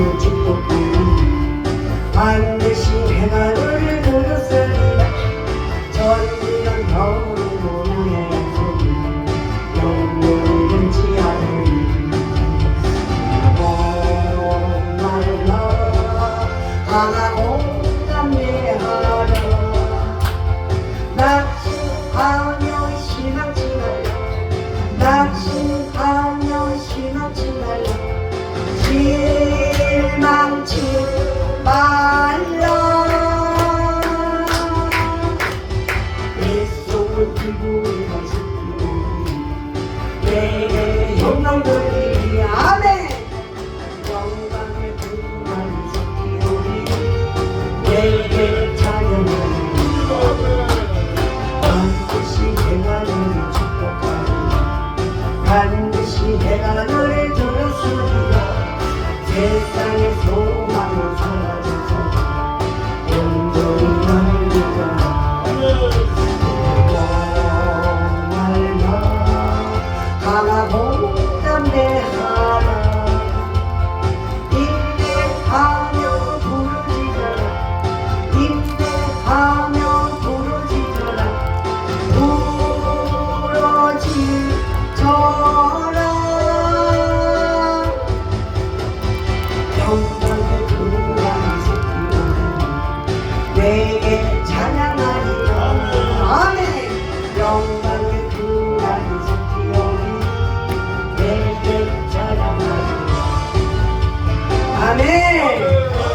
소망을 축복해 반드시 행하를 누렸으리라 전지는 겨울을 모르게 소리 영원히 잃지 않으리. 목말라 하나고 반드시 내가 너를 들었으리라 세상의 하나고 담대하라 인내하며 부르짖어라. 인내하며 부르짖어라. 부러지쳐라 영광의 그랑이 새끼오 내게 Amém.